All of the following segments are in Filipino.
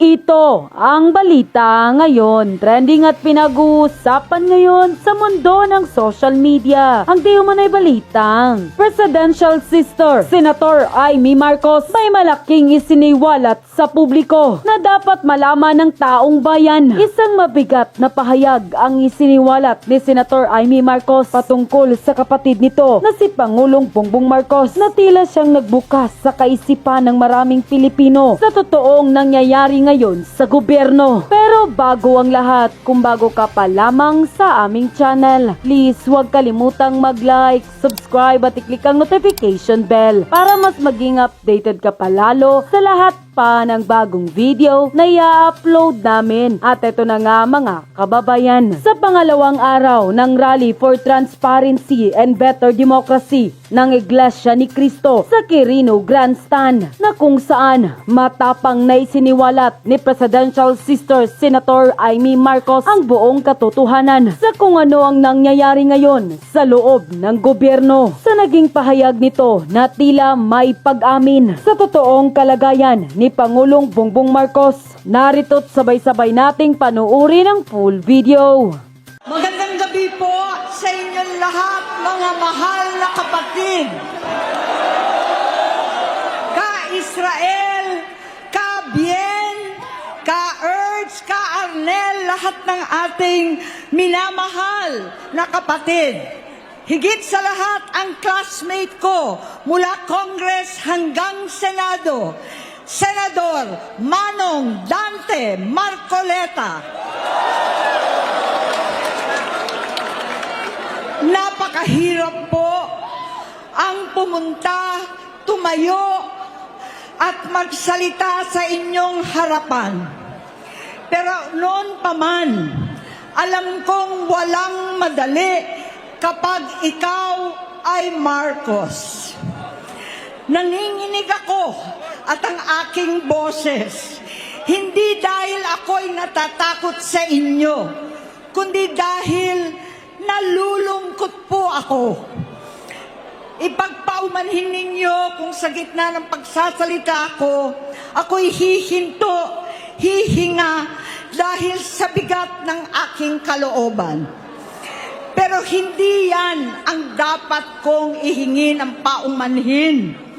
Ito ang balita ngayon. Trending at pinag-uusapan ngayon sa mundo ng social media. Ang di umanay balitang Presidential Sister Senator Amy Marcos may malaking isiniwalat sa publiko na dapat malaman ng taong bayan. Isang mabigat na pahayag ang isiniwalat ni Senator Amy Marcos patungkol sa kapatid nito na si Pangulong Bongbong Marcos na tila siyang nagbukas sa kaisipan ng maraming Pilipino sa totoong nangyayari ngayon sa gobyerno. Pero bago ang lahat, kung bago ka pa lamang sa aming channel, please huwag kalimutang mag-like, subscribe at i-click ang notification bell para mas maging updated ka palalo sa lahat pa ng bagong video na i-upload namin. At ito na nga mga kababayan. Sa pangalawang araw ng Rally for Transparency and Better Democracy ng Iglesia ni Cristo sa Quirino Grandstand na kung saan matapang na isiniwalat ni Presidential Sister Senator Amy Marcos ang buong katotohanan sa kung ano ang nangyayari ngayon sa loob ng gobyerno. Sa naging pahayag nito na tila may pag-amin sa totoong kalagayan ni Pangulong Bongbong Marcos. Narito't sabay-sabay nating panuuri ng full video. Magandang gabi po sa inyong lahat, mga mahal na kapatid. Ka-Israel, ka-Bien, ka-Erz, ka-Arnel, lahat ng ating minamahal na kapatid. Higit sa lahat ang classmate ko mula Congress hanggang Senado, Senador Manong Dante Marcoleta. Napakahirap po ang pumunta, tumayo, at magsalita sa inyong harapan. Pero noon pa man, alam kong walang madali kapag ikaw ay Marcos. Nanginginig ako at ang aking boses, hindi dahil ako'y natatakot sa inyo, kundi dahil nalulungkot po ako. Ipagpaumanhin ninyo kung sa gitna ng pagsasalita ko, ako'y hihinto, hihinga dahil sa bigat ng aking kalooban. Pero hindi yan ang dapat kong ihingi ng paumanhin.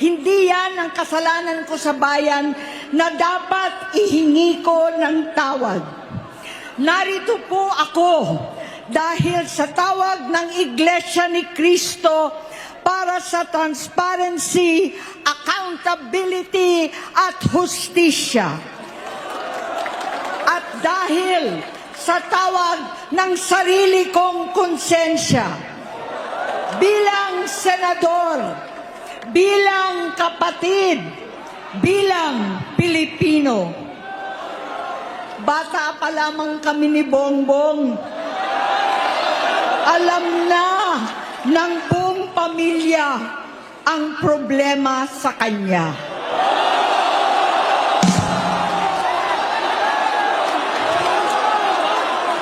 Hindi yan ang kasalanan ko sa bayan na dapat ihingi ko ng tawad. Narito po ako dahil sa tawag ng Iglesia ni Cristo para sa transparency, accountability at hustisya. At dahil sa tawag ng sarili kong konsensya, bilang senador, bilang kapatid, bilang Pilipino, bata pa lamang kami ni Bongbong, alam na ng buong pamilya ang problema sa kanya.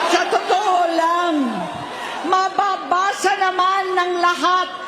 Sa totoo lang, mababasa naman ng lahat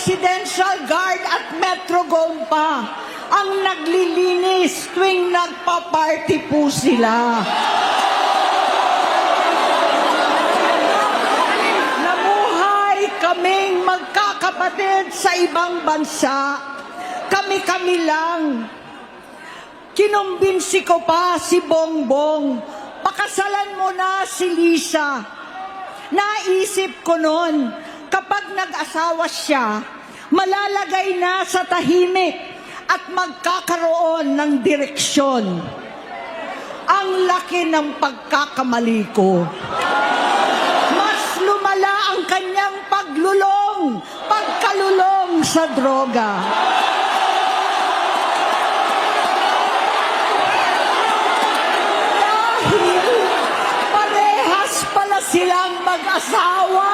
Presidential Guard at Metro Gompa ang naglilinis tuwing nagpa-party po sila. Namuhay kaming magkakapatid sa ibang bansa. Kami-kami lang. Kinumbinsi ko pa si Bongbong. Pakasalan mo na si Lisa. Naisip ko noon, kapag nag-asawa siya, malalagay na sa tahimik at magkakaroon ng direksyon. Ang laki ng pagkakamali ko. Mas lumala ang kanyang paglulong, pagkalulong sa droga. Dahil parehas pala silang mag-asawa.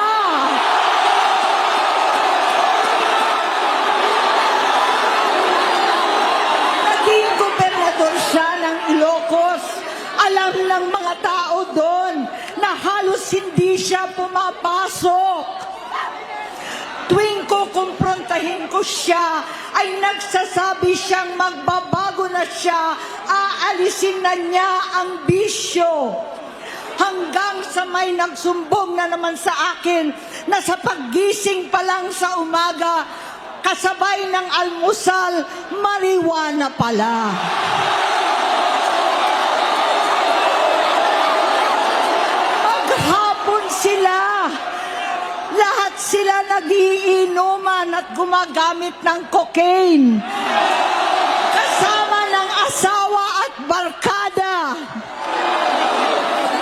Alam ng mga tao doon na halos hindi siya pumapasok. Tuwing ko kumprontahin ko siya, ay nagsasabi siyang magbabago na siya, aalisin na niya ang bisyo. Hanggang sa may nagsumbong na naman sa akin na sa paggising pa lang sa umaga, kasabay ng almusal, mariwana pala. Maghapon sila. Lahat sila nagiinuman at gumagamit ng cocaine. Kasama ng asawa at barkada.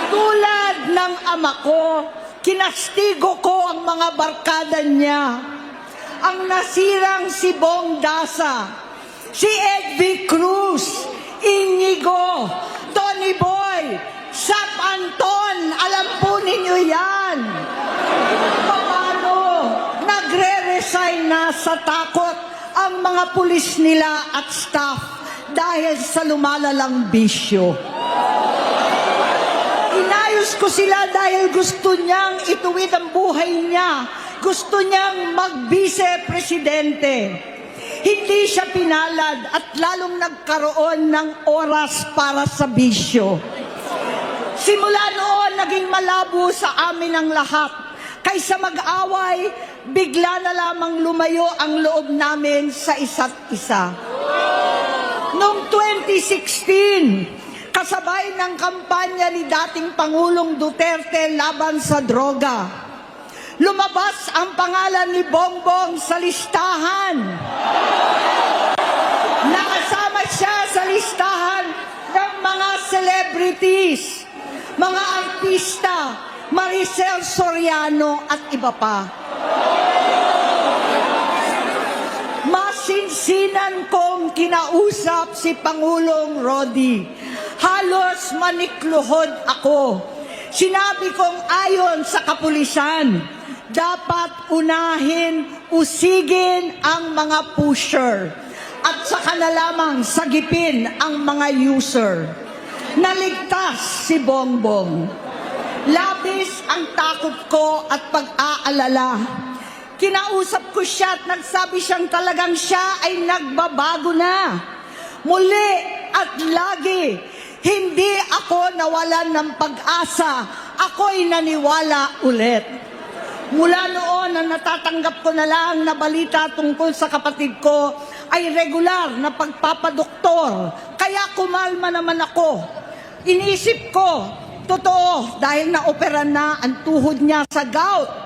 Tulad ng ama ko, kinastigo ko ang mga barkada niya. Ang nasirang si Bong Dasa, si Edvi Cruz, Inigo, Tony Boy, Sap Anton, alam po ninyo yan. Nagre-resign na sa takot ang mga pulis nila at staff dahil sa lumalalang bisyo. Inayos ko sila dahil gusto niyang ituwid ang buhay niya. Gusto niyang mag-vice-presidente. Hindi siya pinalad at lalong nagkaroon ng oras para sa bisyo. Simula noon, naging malabo sa amin ang lahat. Kaysa mag-away, bigla na lamang lumayo ang loob namin sa isa't isa. Noong 2016, kasabay ng kampanya ni dating Pangulong Duterte laban sa droga, lumabas ang pangalan ni Bongbong sa listahan. Nakasama siya sa listahan ng mga celebrities, mga artista, Maricel Soriano at iba pa. Masinsinan kong kinausap si Pangulong Rodi. Halos manikluhod ako. Sinabi kong ayon sa kapulisan, dapat unahin, usigin ang mga pusher at saka na lamang sagipin ang mga user. Naligtas si Bongbong. Labis ang takot ko at pag-aalala. Kinausap ko siya at nagsabi siyang talagang siya ay nagbabago na. Muli at lagi, hindi ako nawalan ng pag-asa. Ako'y naniwala ulit. Mula noon na natatanggap ko na lang na balita tungkol sa kapatid ko ay regular na pagpapadoktor. Kaya kumalma naman ako. Inisip ko, totoo, dahil naoperan na ang tuhod niya sa gout.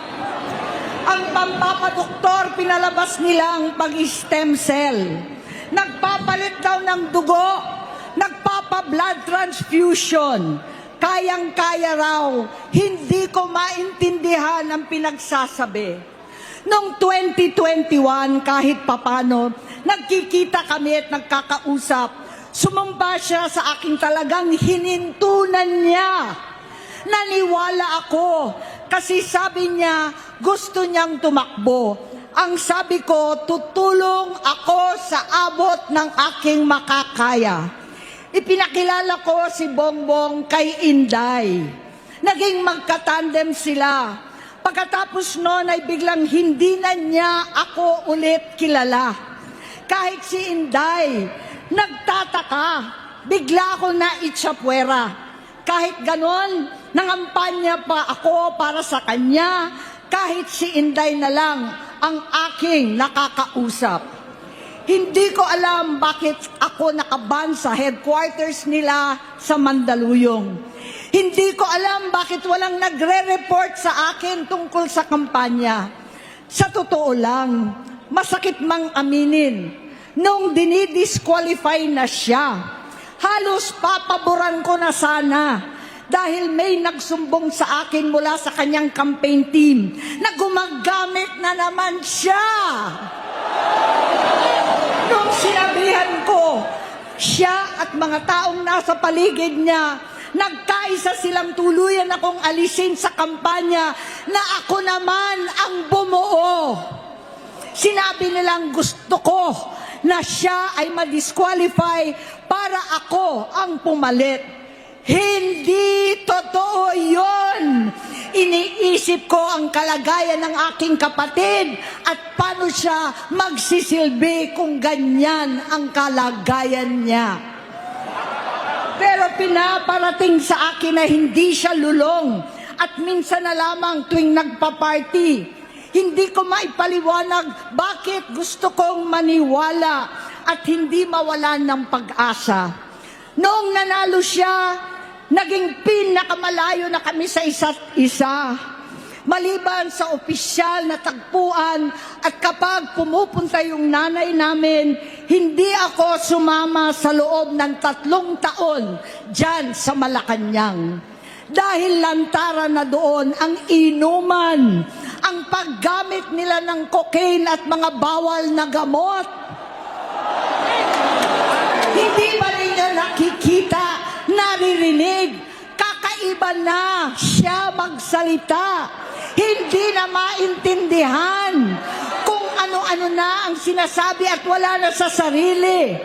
Ang pampapadoktor, pinalabas nila ang pag-stem cell. Nagpapalit daw ng dugo, nagpapa-blood transfusion. Kayang-kaya raw, hindi ko maintindihan ang pinagsasabi. Noong 2021, kahit papano, nagkikita kami at nagkakausap. Sumamba siya sa aking talagang hinintunan niya. Naniwala ako kasi sabi niya gusto niyang tumakbo. Ang sabi ko, tutulong ako sa abot ng aking makakaya. Ipinakilala ko si Bongbong kay Inday. Naging magkatandem sila. Pagkatapos noon ay biglang hindi na niya ako ulit kilala. Kahit si Inday, Nagtataka, bigla ako na itsapwera. Kahit ganon, nangampanya pa ako para sa kanya, kahit si Inday na lang ang aking nakakausap. Hindi ko alam bakit ako nakaban sa headquarters nila sa Mandaluyong. Hindi ko alam bakit walang nagre-report sa akin tungkol sa kampanya. Sa totoo lang, masakit mang aminin, nung dinidisqualify na siya, halos papaboran ko na sana dahil may nagsumbong sa akin mula sa kanyang campaign team na gumagamit na naman siya. Nung sinabihan ko, siya at mga taong nasa paligid niya, nagkaisa silang tuluyan akong alisin sa kampanya na ako naman ang bumuo. Sinabi nilang gusto ko na siya ay ma-disqualify para ako ang pumalit. Hindi totoo yon. Iniisip ko ang kalagayan ng aking kapatid at paano siya magsisilbi kung ganyan ang kalagayan niya. Pero pinaparating sa akin na hindi siya lulong at minsan na lamang tuwing nagpa-party. Hindi ko maipaliwanag bakit gusto kong maniwala at hindi mawalan ng pag-asa. Noong nanalo siya, naging pinakamalayo na kami sa isa't isa. Maliban sa opisyal na tagpuan at kapag pumupunta yung nanay namin, hindi ako sumama sa loob ng tatlong taon dyan sa Malacanang. Dahil lantaran na doon ang inuman, ang paggamit nila ng cocaine at mga bawal na gamot. Hindi naririnig, kakaiba na siya magsalita. Hindi na maintindihan kung ano-ano na ang sinasabi at wala na sa sarili.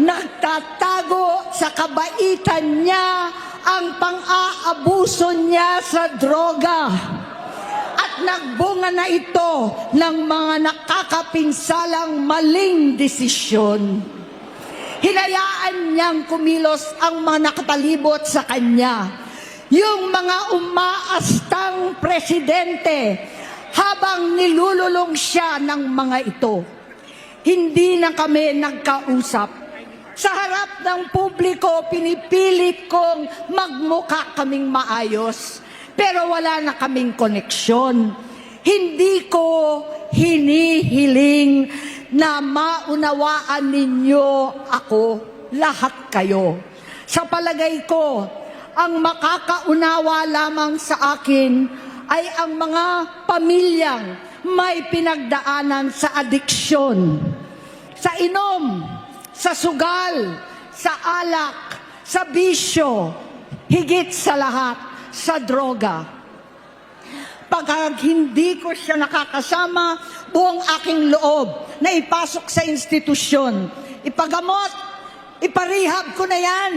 Nagtatago sa kabaitan niya ang pang-aabuso niya sa droga. At nagbunga na ito ng mga nakakapinsalang maling desisyon. Hinayaan niyang kumilos ang mga nakapalibot sa kanya. Yung mga umaastang presidente habang nilululong siya ng mga ito. Hindi na kami nagkausap. Sa harap ng publiko, pinipilit kong magmukha kaming maayos. Pero wala na kaming koneksyon. Hindi ko hinihiling na maunawaan ninyo ako, lahat kayo. Sa palagay ko, ang makakaunawa lamang sa akin ay ang mga pamilyang may pinagdaanan sa adiksyon, sa inom, sa sugal, sa alak, sa bisyo, higit sa lahat, sa droga. Pag hindi ko siya nakakasama, buong aking loob na ipasok sa institusyon, ipagamot, iparehab ko na yan.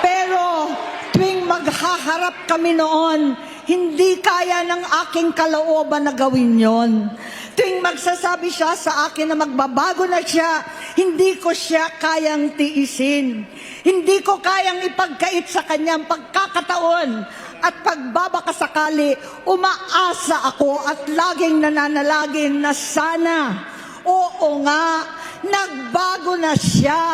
Pero tuwing maghaharap kami noon, hindi kaya ng aking kalooban na gawin yon. Tuwing magsasabi siya sa akin na magbabago na siya, hindi ko siya kayang tiisin. Hindi ko kayang ipagkait sa kanyang pagkakataon at pagbabakasakali, umaasa ako at laging nananalagin na sana. Oo nga, nagbago na siya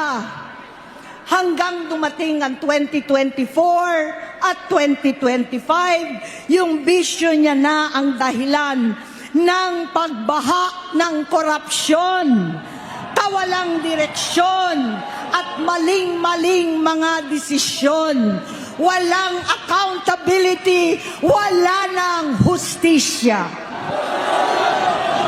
hanggang dumating ang 2024 at 2025, yung bisyo niya na ang dahilan ng pagbaha ng korupsyon, kawalang direksyon, at maling-maling mga desisyon. Walang accountability, wala ng hustisya.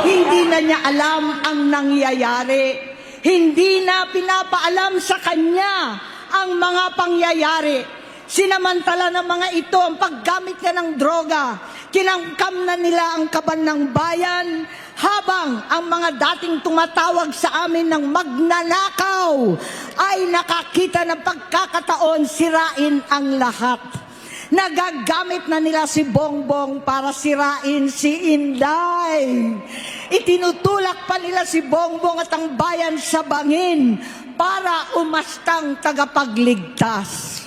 Hindi na niya alam ang nangyayari. Hindi na pinapaalam sa kanya ang mga pangyayari. Sinamantala ng mga ito ang paggamit niya ng droga. Kinangkam na nila ang kaban ng bayan habang ang mga dating tumatawag sa amin ng magnanakaw ay nakakita ng pagkakataon sirain ang lahat. Nagagamit na nila si Bongbong para sirain si Inday. Itinutulak pa nila si Bongbong at ang bayan sa bangin para umastang tagapagligtas.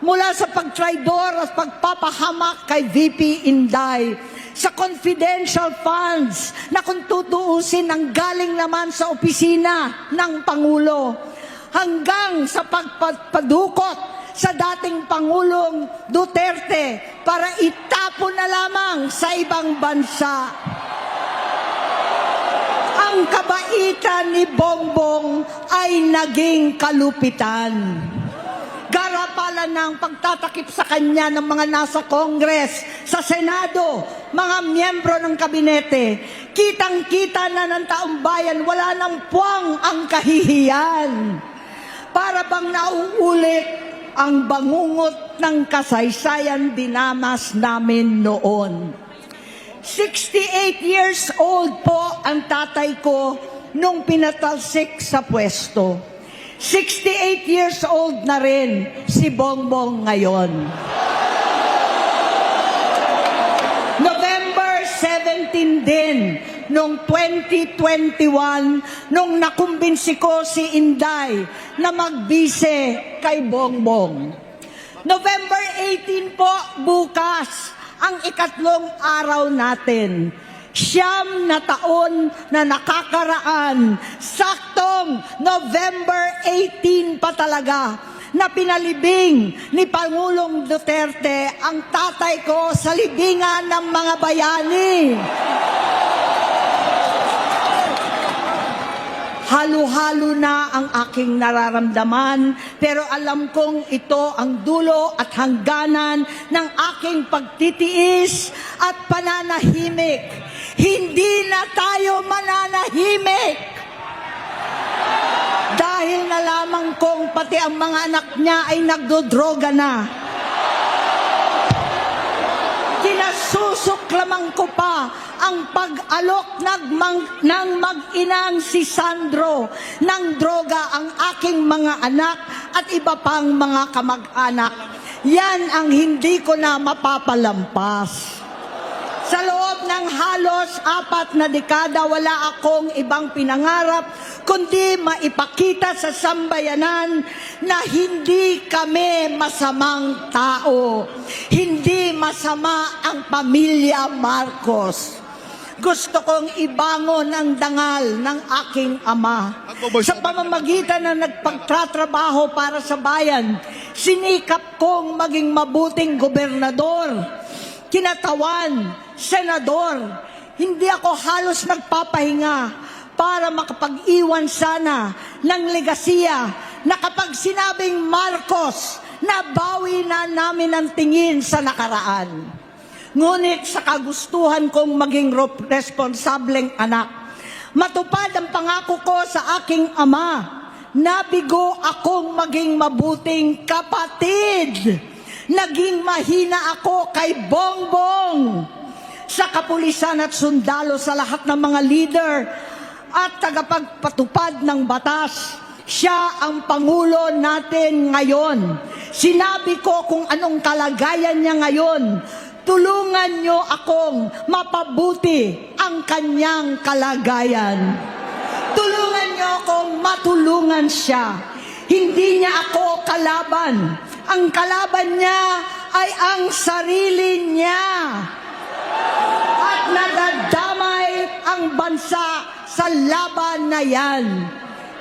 Mula sa pagtraidor at pagpapahamak kay VP Inday sa confidential funds na kung tutuusin ang galing naman sa opisina ng Pangulo hanggang sa pagpadukot sa dating Pangulong Duterte para itapon na lamang sa ibang bansa. Ang kabaitan ni Bongbong ay naging kalupitan. Garapalan ng pagtatakip sa kanya ng mga nasa Kongres, sa Senado, mga miyembro ng kabinete. Kitang-kita na ng taong bayan, wala nang puwang ang kahihiyan. Para bang nauulit ang bangungot ng kasaysayan dinamas namin noon. 68 years old po ang tatay ko nung pinatalsik sa pwesto. 68 years old na rin si Bongbong ngayon. November 17 din, nung 2021, nung nakumbinsi ko si Inday na magbise kay Bongbong. November 18 po, bukas, ang ikatlong araw natin. Siyam na taon na nakakaraan, saktong November 18 pa talaga, na pinalibing ni Pangulong Duterte ang tatay ko sa libingan ng mga bayani. Halo-halo na ang aking nararamdaman, pero alam kong ito ang dulo at hangganan ng aking pagtitiis at pananahimik. Hindi na tayo mananahimik. Dahil nalaman kong pati ang mga anak niya ay nagdodroga na. Kinasusok lamang ko pa ang pag-alok ng, mang- ng mag-inang si Sandro ng droga ang aking mga anak at iba pang mga kamag-anak. Yan ang hindi ko na mapapalampas. Sa loob ng halos apat na dekada, wala akong ibang pinangarap kundi maipakita sa sambayanan na hindi kami masamang tao. Hindi masama ang pamilya Marcos. Gusto kong ibangon ang dangal ng aking ama. Sa pamamagitan na nagpagtatrabaho para sa bayan, sinikap kong maging mabuting gobernador kinatawan, senador. Hindi ako halos nagpapahinga para makapag-iwan sana ng legasiya na kapag sinabing Marcos, nabawi na namin ang tingin sa nakaraan. Ngunit sa kagustuhan kong maging responsableng anak, matupad ang pangako ko sa aking ama, nabigo akong maging mabuting kapatid. Naging mahina ako kay Bongbong sa kapulisan at sundalo sa lahat ng mga leader at tagapagpatupad ng batas. Siya ang Pangulo natin ngayon. Sinabi ko kung anong kalagayan niya ngayon. Tulungan niyo akong mapabuti ang kanyang kalagayan. Tulungan niyo akong matulungan siya. Hindi niya ako kalaban. Ang kalaban niya ay ang sarili niya. At nadadamay ang bansa sa laban na yan.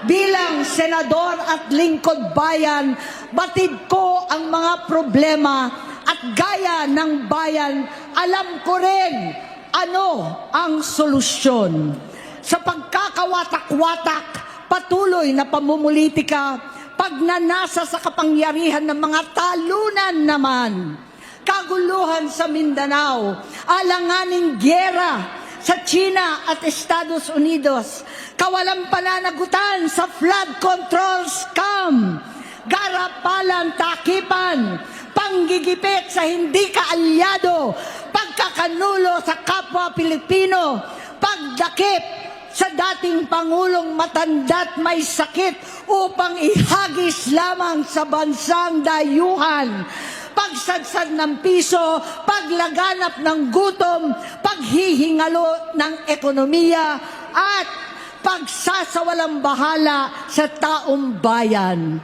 Bilang senador at lingkod bayan, batid ko ang mga problema at gaya ng bayan, alam ko rin ano ang solusyon. Sa pagkakawatak-watak, patuloy na pamumulitika, pagnanasa sa kapangyarihan ng mga talunan naman, kaguluhan sa Mindanao, alanganing gyera sa China at Estados Unidos, kawalang pananagutan sa flood control scam, garapalan takipan, panggigipit sa hindi kaalyado, pagkakanulo sa kapwa Pilipino, pagdakip sa dating Pangulong matanda't may sakit upang ihagis lamang sa bansang dayuhan, pagsadsad ng piso, paglaganap ng gutom, paghihingalo ng ekonomiya, at pagsasawalang bahala sa taong bayan.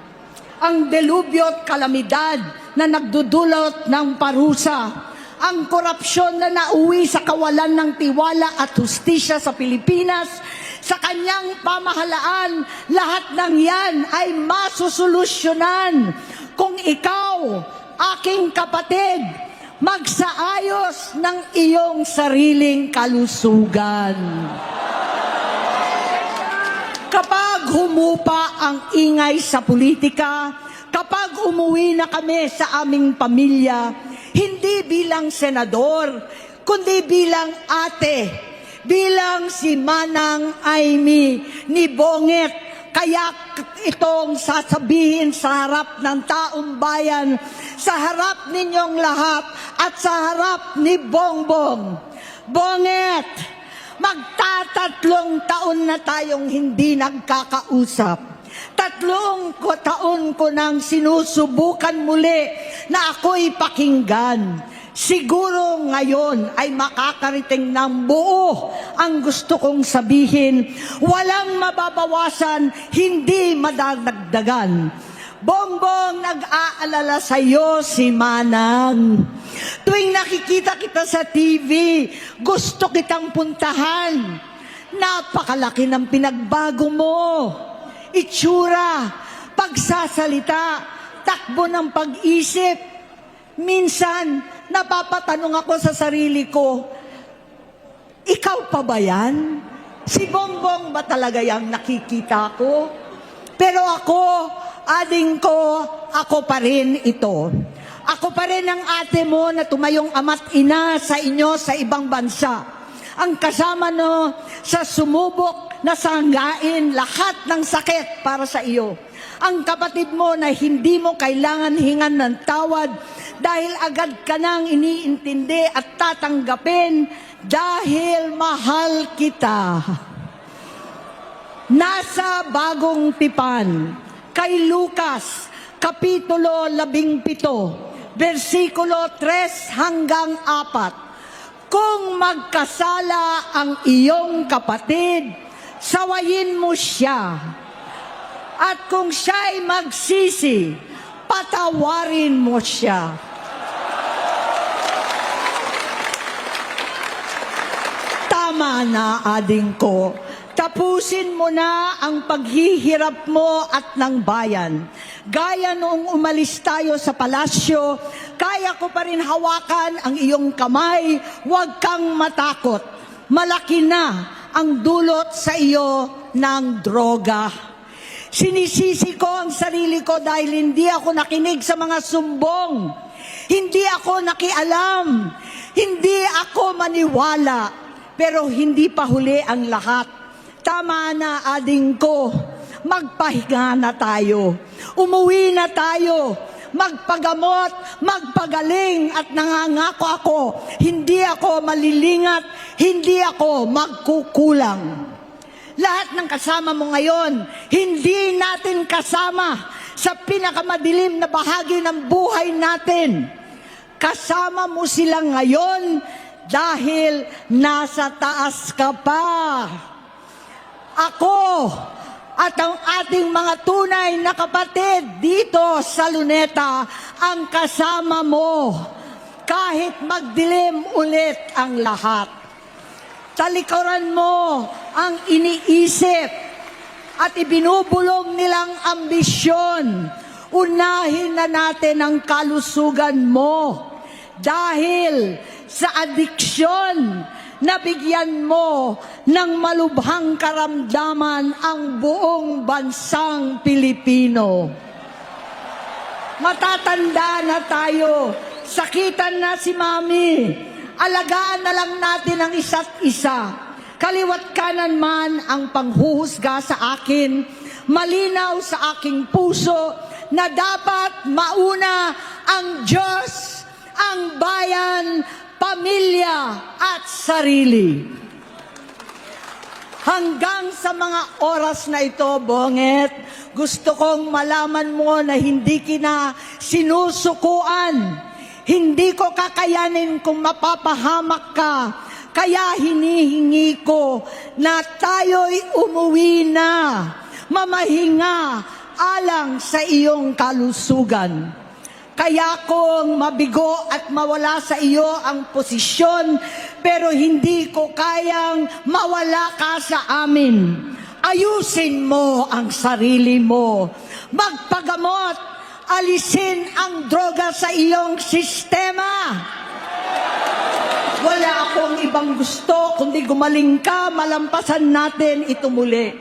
Ang delubyo at kalamidad na nagdudulot ng parusa, ang korupsyon na nauwi sa kawalan ng tiwala at hustisya sa Pilipinas, sa kanyang pamahalaan, lahat ng yan ay masusolusyonan kung ikaw, aking kapatid, magsaayos ng iyong sariling kalusugan. Kapag humupa ang ingay sa politika, kapag umuwi na kami sa aming pamilya, hindi bilang senador, kundi bilang ate, bilang si Manang Aimee ni Bonget, kaya itong sasabihin sa harap ng taong bayan, sa harap ninyong lahat at sa harap ni Bongbong. Bonget, magtatatlong taon na tayong hindi nagkakausap. Tatlong ko taon ko nang sinusubukan muli na ako'y pakinggan. Siguro ngayon ay makakariting ng buo ang gusto kong sabihin. Walang mababawasan, hindi madadagdagan. Bongbong, nag-aalala sa iyo si Manang. Tuwing nakikita kita sa TV, gusto kitang puntahan. Napakalaki ng pinagbago mo. Itsura, pagsasalita, takbo ng pag-isip. Minsan, napapatanong ako sa sarili ko, ikaw pa ba yan? Si Bongbong ba talaga yung nakikita ko? Pero ako, ading ko, ako pa rin ito. Ako pa rin ang ate mo na tumayong ama't ina sa inyo sa ibang bansa. Ang kasama no sa sumubok na sanggain lahat ng sakit para sa iyo. Ang kapatid mo na hindi mo kailangan hingan ng tawad dahil agad ka nang iniintindi at tatanggapin dahil mahal kita. Nasa bagong tipan, kay Lucas, Kapitulo 17, versikulo 3 hanggang 4. Kung magkasala ang iyong kapatid, sawayin mo siya. At kung siya'y magsisi, patawarin mo siya. Tama na, ading ko. Tapusin mo na ang paghihirap mo at ng bayan. Gaya noong umalis tayo sa palasyo, kaya ko pa rin hawakan ang iyong kamay, huwag kang matakot. Malaki na ang dulot sa iyo ng droga. Sinisisi ko ang sarili ko dahil hindi ako nakinig sa mga sumbong. Hindi ako nakialam. Hindi ako maniwala. Pero hindi pa huli ang lahat. Tama na, ading ko. Magpahinga na tayo. Umuwi na tayo. Magpagamot, magpagaling at nangangako ako, hindi ako malilingat, hindi ako magkukulang. Lahat ng kasama mo ngayon, hindi natin kasama sa pinakamadilim na bahagi ng buhay natin. Kasama mo sila ngayon dahil nasa taas ka pa. Ako at ang ating mga tunay na kapatid dito sa Luneta ang kasama mo kahit magdilim ulit ang lahat. Talikuran mo ang iniisip at ibinubulong nilang ambisyon. Unahin na natin ang kalusugan mo dahil sa adiksyon nabigyan mo ng malubhang karamdaman ang buong bansang Pilipino. Matatanda na tayo. Sakitan na si Mami. Alagaan na lang natin ang isa't isa. Kaliwat kanan man ang panghuhusga sa akin, malinaw sa aking puso na dapat mauna ang Diyos, ang bayan, pamilya at sarili. Hanggang sa mga oras na ito, Bonget, gusto kong malaman mo na hindi kina sinusukuan. Hindi ko kakayanin kung mapapahamak ka. Kaya hinihingi ko na tayo'y umuwi na, mamahinga alang sa iyong kalusugan. Kaya kung mabigo at mawala sa iyo ang posisyon, pero hindi ko kayang mawala ka sa amin. Ayusin mo ang sarili mo. Magpagamot. Alisin ang droga sa iyong sistema. Wala akong ibang gusto kundi gumaling ka, malampasan natin ito muli.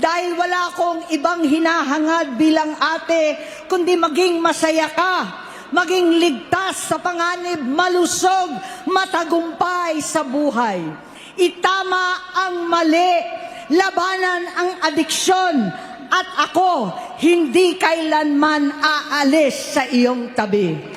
Dahil wala akong ibang hinahangad bilang ate, kundi maging masaya ka, maging ligtas sa panganib, malusog, matagumpay sa buhay. Itama ang mali, labanan ang adiksyon, at ako hindi kailanman aalis sa iyong tabi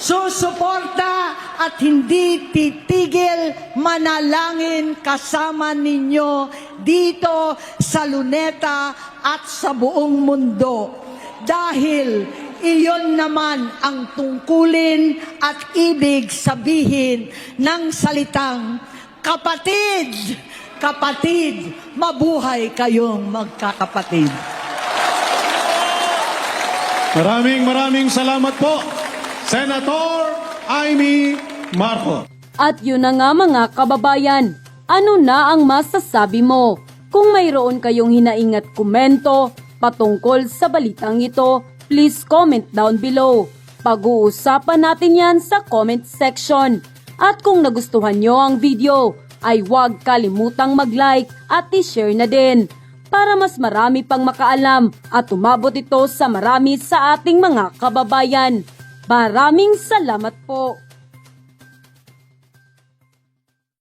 susuporta at hindi titigil manalangin kasama ninyo dito sa Luneta at sa buong mundo. Dahil iyon naman ang tungkulin at ibig sabihin ng salitang kapatid, kapatid, mabuhay kayong magkakapatid. Maraming maraming salamat po, Senator Amy Marco. At yun na nga mga kababayan, ano na ang masasabi mo? Kung mayroon kayong hinaing at komento patungkol sa balitang ito, please comment down below. Pag-uusapan natin yan sa comment section. At kung nagustuhan nyo ang video, ay huwag kalimutang mag-like at i-share na din para mas marami pang makaalam at umabot ito sa marami sa ating mga kababayan. Maraming salamat po!